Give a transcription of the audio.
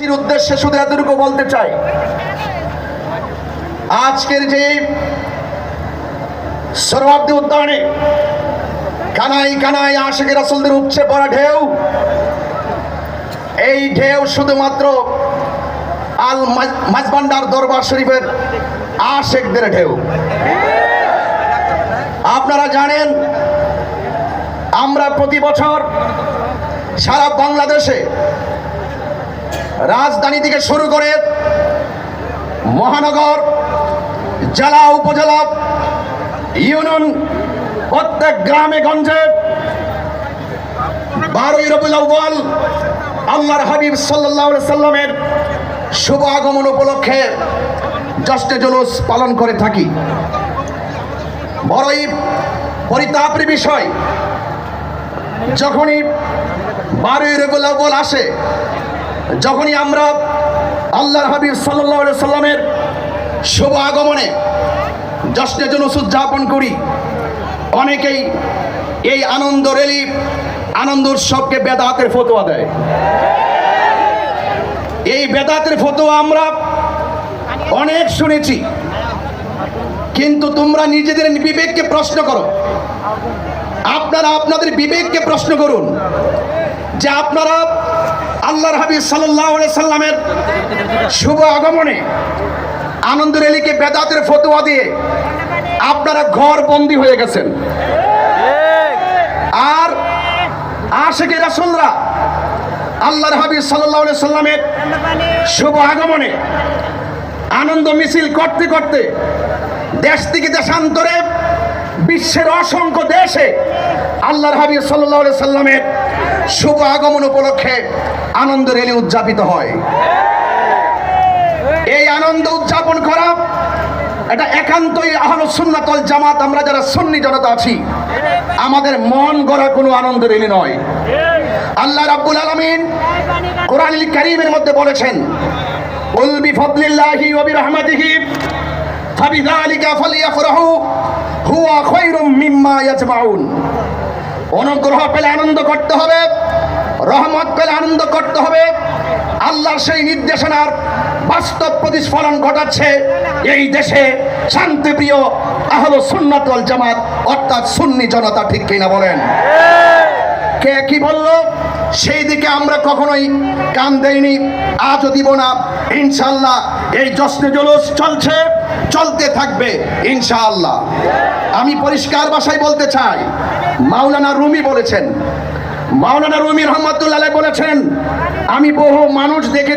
উদ্দেশ্যে শুধু এতটুকু বলতে চাই। আজকের যে সরোয়ার্দী উদ্যানে কানাই কানাই আশেকের রাসুলদের উপচে পড়া ঢেউ, এই ঢেউ শুধুমাত্র আল মাজ- মাঝবান্ডার দরবার শরীফের আশেকদের ঢেউ। আপনারা জানেন, আমরা প্রতি বছর সারা বাংলাদেশে রাজধানী থেকে শুরু করে মহানগর, জেলা, উপজেলা, ইউনিয়ন, প্রত্যেক গ্রামে, গঞ্জে বারোই রবিউল আল্লাহর হাবিব সাল্লাহ সাল্লামের শুভ আগমন উপলক্ষে জশ্নে জুলুস পালন করে থাকি। বড়ই পরিতাপের বিষয়, যখনই বারোই রবিউল আসে যখনই আমরা আল্লাহর হাবিব সাল্লাহ সাল্লামের শুভ আগমনে জশ্নে জুলুস উদযাপন করি, অনেকেই এই আনন্দ রেলি আনন্দ উৎসবকে বেদাতের ফতোয়া দেয়। এই বেদাতের ফতোয়া আমরা অনেক শুনেছি, কিন্তু তোমরা নিজেদের বিবেককে প্রশ্ন করো। আপনারা আপনাদের বিবেককে প্রশ্ন করুন যে আপনারা আল্লাহর হাবিব সাল্লামের শুভ আগমনে আনন্দের রেলিকে বেদাতের ফতোয়া দিয়ে আপনারা ঘর বন্দি হয়ে গেছেন। আর আশেকে রাসুলরা আল্লাহর হাবিব সাল্লাহ সাল্লামের শুভ আগমনে আনন্দ মিছিল করতে করতে দেশ থেকে দেশান্তরে বিশ্বের অসংখ্য দেশে আল্লাহর হাবিব সাল্লাহ সাল্লামের শুভ আগমন উপলক্ষে আনন্দ রেলি উদযাপিত হয়। এই আনন্দ উদযাপন করা এটা একান্তই আহল সুন্নাতল জামাত, আমরা যারা সুন্নি জনতা আছি, আমাদের মন গড়া কোনো আনন্দ রেলি নয়। আল্লাহ রাব্বুল আলামিন কোরআনুল কারীমের মধ্যে বলেছেন, উল বিফদলিল্লাহি ওয়া বিরহমাতিহি, ফাবিযালিকা ফালিয়াফরাহু, হুয়া খায়রুম মিম্মা ইয়াজমাউন। অনুগ্রহ পেলে আনন্দ করতে হবে। রহমত পেলে আনন্দ করতে হবে। আল্লাহর সেই নির্দেশনার বাস্তব প্রতিস্ফলন ঘটাচ্ছে এই দেশে শান্তিপ্রিয় আহল সুন্নাত ওয়াল জামাত, অর্থাৎ সুন্নি জনতা, ঠিক কিনা বলেন? কে কি বলল? সেই দিকে আমরা কখনোই কান দেইনি, আজও দিব না। ইনশাল্লাহ এই জশ্নে জলুস চলছে, চলতে থাকবে, ইনশাআল্লাহ। আমি পরিষ্কার ভাষায় বলতে চাই, মাওলানা রুমি বলেছেন মাওলানা রুমি রহমতুল্লাহ বলেছেন আমি বহু মানুষ দেখেছি।